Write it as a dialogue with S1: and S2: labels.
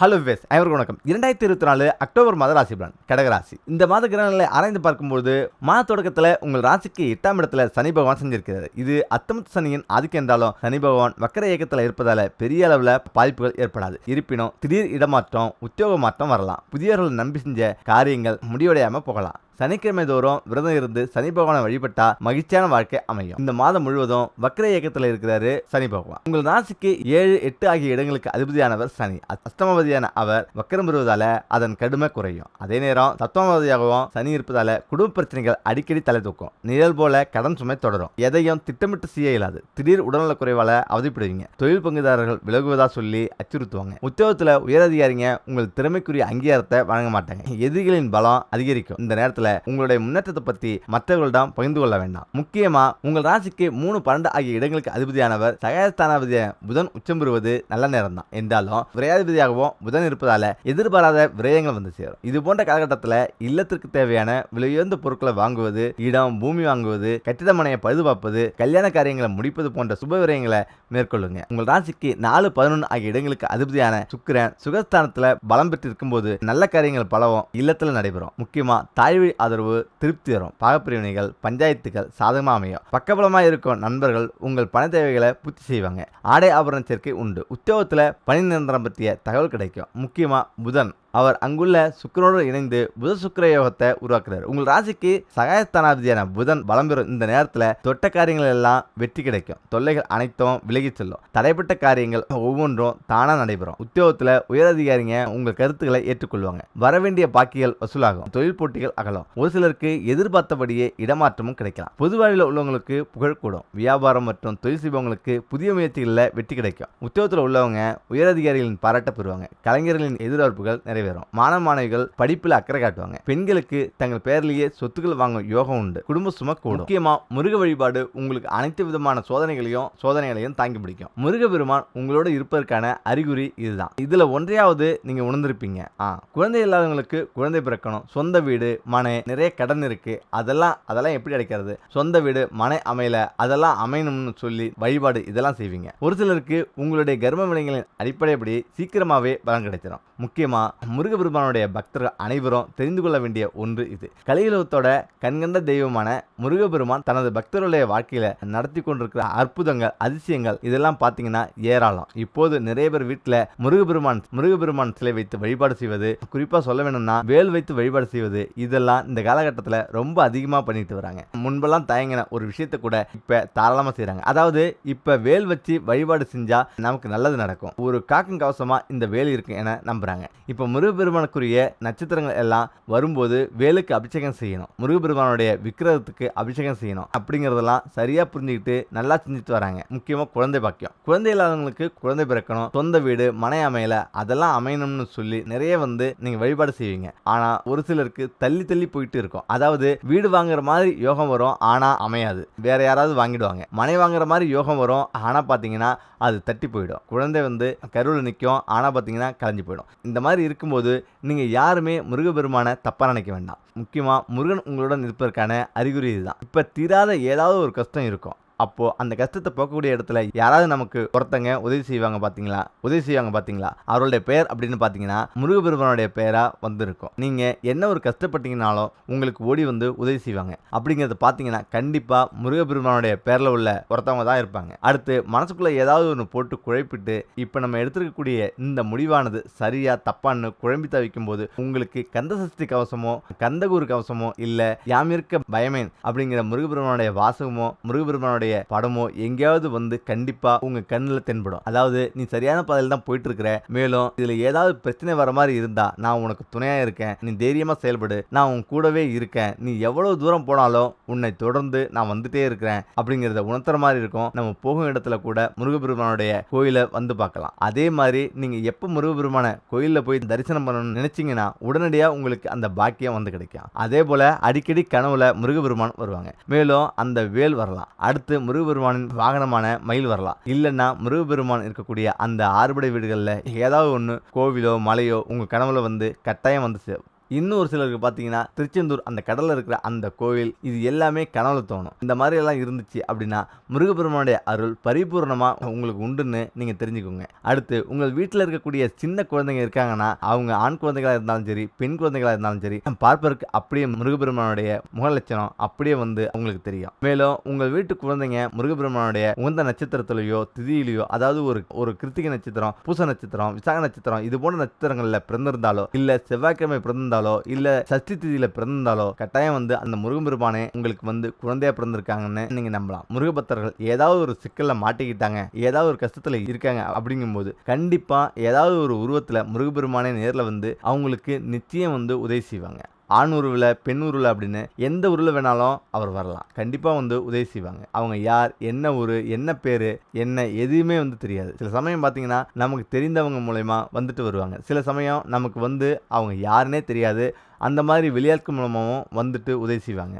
S1: Hello ways அனைவருக்கும் வணக்கம். இரண்டாயிரத்தி இருபத்தி நாலு அக்டோபர் மாத ராசி பலன் கடகராசி இந்த மாத கிரகங்களை ஆராய்ந்து பார்க்கும்போது மாத தொடக்கத்தில் உங்கள் ராசிக்கு எட்டாம் இடத்துல சனி பகவான் செஞ்சிருக்கிறது இது அத்தமத்து சனியின் ஆதிக்கம் என்றாலும் சனி பகவான் வக்கர இயக்கத்தில் இருப்பதால பெரிய அளவில் பாதிப்புகள் ஏற்படாது. இருப்பினும் திடீர் இடமாற்றம் உத்தியோக மாற்றம் வரலாம். புதியவர்கள் நம்பி செஞ்ச காரியங்கள் முடிவடையாமல் போகலாம். சனிக்கிழமை தோறும் விரதம் இருந்து சனி பகவானை வழிபட்டா மகிழ்ச்சியான வாழ்க்கை அமையும். இந்த மாதம் முழுவதும் வக்ர இயக்கத்தில் இருக்கிறாரு சனி பகவான். உங்கள் ராசிக்கு ஏழு எட்டு ஆகிய இடங்களுக்கு அதிபதியானவர் சனி. அஷ்டமபதியான அவர் வக்கரம் பெறுவதால அதன் கடுமை குறையும். அதே நேரம் தத்துவமதியாகவும் சனி இருப்பதால குடும்ப பிரச்சனைகள் அடிக்கடி தலை தூக்கும். நிழல் போல கடன் சுமை தொடரும். எதையும் திட்டமிட்டு செய்ய இயலாது. திடீர் உடல்நல குறைவால அவதிப்படுவீங்க. தொழில் பங்குதாரர்கள் விலகுவதா சொல்லி அச்சுறுத்துவாங்க. உத்தியோகத்தில் உயரதிகாரிங்க உங்கள் திறமைக்குரிய அங்கீகாரத்தை வழங்க மாட்டாங்க. எதிரிகளின் பலம் அதிகரிக்கும். இந்த நேரத்தில் உங்களுடைய முன்னேற்றத்தை பத்தி மற்றவர்களிடம் பகிர்ந்து கொள்ள வேண்டாம். முக்கியமா உங்கள் ராசிக்கு மூணு பன்னெண்டு ஆகிய இடங்களுக்கு அதிபதியானவர் சகாயஸ்தானாபதிய புதன் உச்சம் பெறுவது நல்ல நேரம் தான் என்றாலும் விரையாதிபதியாகவும் புதன் இருப்பதால எதிர்பாராத விரயங்கள் வந்து சேரும். இது போன்ற காலகட்டத்தில் இல்லத்திற்கு தேவையான விலையுயர்ந்த பொருட்களை வாங்குவது இடம் பூமி வாங்குவது கட்டிட மனையை பழுதுபார்ப்பது கல்யாண காரியங்களை முடிப்பது போன்ற சுப விரயங்களை மேற்கொள்ளுங்க. உங்கள் ராசிக்கு நாலு பதினொன்று ஆகிய இடங்களுக்கு அதிபதியான சுக்கிரன் சுகஸ்தானத்தில் பலம் பெற்று இருக்கும்போது நல்ல காரியங்கள் பலவும் இல்லத்தில் நடைபெறும். முக்கியமாக தாய்வழி ஆதரவு திருப்தி தரும். பாகப்பிரிவினைகள் பஞ்சாயத்துகள் சாதகமாக அமையும். பக்கபலமாக இருக்கும் நண்பர்கள் உங்கள் பண தேவைகளை பூர்த்தி செய்வாங்க. ஆடை ஆபரண சேர்க்கை உண்டு. உத்தியோகத்தில் பணி நிரந்தரம் பற்றிய தகவல் கிடைக்கும். முக்கியமாக புதன். அவர் அங்குள்ள சுக்கரனோடு இணைந்து புத சுக்கிர யோகத்தை உருவாக்குறாரு. உங்கள் ராசிக்கு சகாயஸ்தானாதியான புதன் வளம் பெறும் இந்த நேரத்தில் தொட்ட காரியங்கள் எல்லாம் வெற்றி கிடைக்கும். தொல்லைகள் அனைத்தும் விலகி செல்லும். தடைப்பட்ட காரியங்கள் ஒவ்வொன்றும் தானாக நடைபெறும். உத்தியோகத்தில் உயரதிகாரிங்க உங்கள் கருத்துக்களை ஏற்றுக்கொள்வாங்க. வரவேண்டிய பாக்கிகள் வசூலாகும். தொழில் போட்டிகள் அகலும். ஒரு சிலருக்கு எதிர்பார்த்தபடியே இடமாற்றமும் கிடைக்கலாம். பொது வாழ்வில் உள்ளவங்களுக்கு புகழ் கூடும். வியாபாரம் மற்றும் தொழில் செய்பவங்களுக்கு புதிய முயற்சிகளில் வெற்றி கிடைக்கும். உத்தியோகத்தில் உள்ளவங்க உயரதிகாரிகளின் பாராட்ட பெறுவாங்க. கலைஞர்களின் எதிர்பார்ப்புகள் நிறைய நிறைவேறும். மாணவ மாணவிகள் படிப்பில் அக்கறை காட்டுவாங்க. பெண்களுக்கு தங்கள் பெயர்லேயே சொத்துக்கள் வாங்கும் யோகம் உண்டு. குடும்ப சும கூடும். முக்கியமா முருக வழிபாடு உங்களுக்கு அனைத்து விதமான சோதனைகளையும் சோதனைகளையும் தாங்கி பிடிக்கும். முருக பெருமான் உங்களோட இருப்பதற்கான அறிகுறி இதுதான். இதுல ஒன்றையாவது நீங்க உணர்ந்திருப்பீங்க. ஆ குழந்தை இல்லாதவங்களுக்கு குழந்தை பிறக்கணும். சொந்த வீடு மனை நிறைய கடன் இருக்கு. அதெல்லாம் அதெல்லாம் எப்படி அடைக்கிறது? சொந்த வீடு மனை அமையல அதெல்லாம் அமையணும்னு சொல்லி வழிபாடு இதெல்லாம் செய்வீங்க. ஒரு சிலருக்கு உங்களுடைய கர்ம விலைகளின் அடிப்படைப்படி சீக்கிரமாவே பலன் கிடைச்சிடும் முக்கியமா முருகபெருமானுடைய பக்தர்கள் அனைவரும் தெரிந்து கொள்ள வேண்டிய ஒன்று இது. கலியுலகத்தோட கண்கண்ட தெய்வமான முருகபெருமான் தனது பக்தர்களுடைய வாழ்க்கையில நடத்தி கொண்டிருக்கிற அற்புதங்கள் அதிசயங்கள் இதெல்லாம் பார்த்தீங்கன்னா ஏராளம். இப்போது நிறைய பேர் வீட்டில் முருகபெருமான் முருகபெருமான் சிலை வைத்து வழிபாடு செய்வது குறிப்பாக சொல்ல வேணும்னா வேல் வைத்து வழிபாடு செய்வது இதெல்லாம் இந்த காலகட்டத்தில் ரொம்ப அதிகமாக பண்ணிட்டு வராங்க. முன்பெல்லாம் தயங்கின ஒரு விஷயத்தை கூட இப்போ தாராளமாக செய்கிறாங்க அதாவது இப்போ வேல் வச்சு வழிபாடு செஞ்சால் நமக்கு நல்லது நடக்கும். ஒரு காக்கும் கவசமாக இந்த வேல் இருக்கு என நம்புகிறாங்க இப்போ முருகபெருமானுக்குரிய நட்சத்திரங்கள் எல்லாம் வரும்போது வேலுக்கு அபிஷேகம் செய்யணும். முருகபெருமானுடைய விக்கிரகத்துக்கு அபிஷேகம் செய்யணும். அப்படிங்கிறதெல்லாம் சரியா புரிஞ்சுக்கிட்டு நல்லா செஞ்சுட்டு வராங்க. முக்கியமா குழந்தை பாக்கியம். குழந்தை இல்லாதவங்களுக்கு குழந்தை பிறக்கணும். சொந்த வீடு மனை அமையல அதெல்லாம் அமையணும்னு சொல்லி நிறைய வந்து நீங்க வழிபாடு செய்வீங்க. ஆனா ஒரு சிலருக்கு தள்ளி தள்ளி போயிட்டு இருக்கும். அதாவது வீடு வாங்குற மாதிரி யோகம் வரும் ஆனா அமையாது. வேற யாராவது வாங்கிடுவாங்க. மனை வாங்குற மாதிரி யோகம் வரும் ஆனா பாத்தீங்கன்னா அது தட்டி போயிடும். குழந்தை வந்து கருவில் நிற்கும் ஆனால் பார்த்தீங்கன்னா கலைஞ்சு போயிடும். இந்த மாதிரி இருக்கும் இருக்கும்போது நீங்கள் யாருமே முருகபெருமானை தப்பாக நினைக்க வேண்டாம். முக்கியமாக முருகன் உங்களுடன் இருப்பதற்கான அறிகுறி இதுதான். இப்போ தீராத ஏதாவது ஒரு கஷ்டம் இருக்கும். அப்போது அந்த கஷ்டத்தை போக்கக்கூடிய இடத்துல யாராவது நமக்கு ஒருத்தங்க உதவி செய்வாங்க பார்த்தீங்களா உதவி செய்வாங்க பார்த்தீங்களா அவருடைய பெயர் அப்படின்னு பார்த்தீங்கன்னா முருகபெருமானுடைய பெயராக வந்திருக்கும். நீங்கள் என்ன ஒரு கஷ்டப்பட்டீங்கனாலும் உங்களுக்கு ஓடி வந்து உதவி செய்வாங்க. அப்படிங்கிறத பார்த்தீங்கன்னா கண்டிப்பாக முருகபெருமானுடைய பேரில் உள்ள ஒருத்தவங்க தான் இருப்பாங்க. அடுத்து மனசுக்குள்ளே ஏதாவது ஒன்று போட்டு குழப்பிட்டு இப்போ நம்ம எடுத்துருக்கக்கூடிய இந்த முடிவானது சரியா தப்பான்னு குழம்பி தவிக்கும் போது உங்களுக்கு கந்த சஷ்டி கவசமோ கந்தகூர் கவசமோ இல்லை யாமிருக்க பயமேன் அப்படிங்கிற முருகபெருமானுடைய வாசகமோ முருகபெருமானுடைய படமோ எங்கேயாவது வந்து கண்டிப்பா உங்க கண்ணில் தென்படும். அதாவது நீ சரியான பாதையில் தான் போயிட்டு இருக்கிற மேலும் இதுல ஏதாவது பிரச்சனை வர மாதிரி இருந்தா நான் உனக்கு துணையா இருக்கேன். நீ தைரியமா செயல்படு. நான் உன் கூடவே இருக்கேன். நீ எவ்வளவு தூரம் போனாலும் உன்னை தொடர்ந்து நான் வந்துட்டே இருக்கிறேன் அப்படிங்கிறத உணர்த்துற மாதிரி இருக்கும். நம்ம போகும் இடத்துல கூட முருகபெருமானுடைய கோயிலை வந்து பார்க்கலாம். அதே மாதிரி நீங்க எப்போ முருகபெருமான கோயிலில் போய் தரிசனம் பண்ணணும்னு நினைச்சீங்கன்னா உடனடியாக உங்களுக்கு அந்த பாக்கியம் வந்து கிடைக்கும். அதே போல அடிக்கடி கனவுல முருகபெருமான் வருவாங்க. மேலும் அந்த வேல் வரலாம். அடுத்து முருகபெருமானின் வாகனமான மயில் வரலாம். இல்லைன்னா முருகபெருமான் இருக்கக்கூடிய அந்த ஆறுபடை வீடுகளில் ஏதாவது ஒன்று கோவிலோ மலையோ உங்கள் கனவுல வந்து கட்டாயம் வந்து இன்னொரு இன்னும் ஒரு சிலருக்கு பார்த்தீங்கன்னா திருச்செந்தூர் அந்த கடலில் இருக்கிற அந்த கோவில் இது எல்லாமே கனவுல தோணும். இந்த மாதிரி எல்லாம் இருந்துச்சு அப்படின்னா முருகப்பெருமானுடைய அருள் பரிபூர்ணமாக உங்களுக்கு உண்டுன்னு நீங்கள் தெரிஞ்சுக்கோங்க. அடுத்து உங்கள் வீட்டில் இருக்கக்கூடிய சின்ன குழந்தைங்க இருக்காங்கன்னா அவங்க ஆண் குழந்தைகளாக இருந்தாலும் சரி பெண் குழந்தைகளாக இருந்தாலும் சரி பார்ப்பதற்கு அப்படியே முருகப்பெருமானுடைய முகலட்சணம் அப்படியே வந்து அவங்களுக்கு தெரியும். மேலும் உங்கள் வீட்டு குழந்தைங்க முருகப்பெருமானுடைய உகந்த நட்சத்திரத்திலேயோ திதியிலையோ அதாவது ஒரு ஒரு கிருத்திகை நட்சத்திரம் பூச நட்சத்திரம் விசாக நட்சத்திரம் இது போன்ற நட்சத்திரங்களில் பிறந்திருந்தாலோ இல்லை செவ்வாய்க்கிழமை இருந்தாலோ இல்ல சஷ்டி திதியில பிறந்திருந்தாலோ கட்டாயம் வந்து அந்த முருகம்பெருமானே உங்களுக்கு வந்து குழந்தையா பிறந்திருக்காங்கன்னு நீங்க நம்பலாம். முருகபக்தர்கள் ஏதாவது ஒரு சிக்கல்ல மாட்டிக்கிட்டாங்க ஏதாவது ஒரு கஷ்டத்துல இருக்காங்க அப்படிங்கும்போது கண்டிப்பா ஏதாவது ஒரு உருவத்துல முருகபெருமானே நேர்ல வந்து அவங்களுக்கு நிச்சயம் வந்து உதவி செய்வாங்க. ஆண் உருவில் பெண் உருவில் அப்படின்னு எந்த உருவில் வேணாலும் அவர் வரலாம். கண்டிப்பாக வந்து உதவி செய்வாங்க. அவங்க யார் என்ன ஊர் என்ன பேர் என்ன எதுவுமே வந்து தெரியாது. சில சமயம் பார்த்தீங்கன்னா நமக்கு தெரிந்தவங்க மூலயமா வந்துட்டு வருவாங்க. சில சமயம் நமக்கு வந்து அவங்க யாருன்னே தெரியாது. அந்த மாதிரி வெளியாட்கள் மூலமாகவும் வந்துட்டு உதவி செய்வாங்க.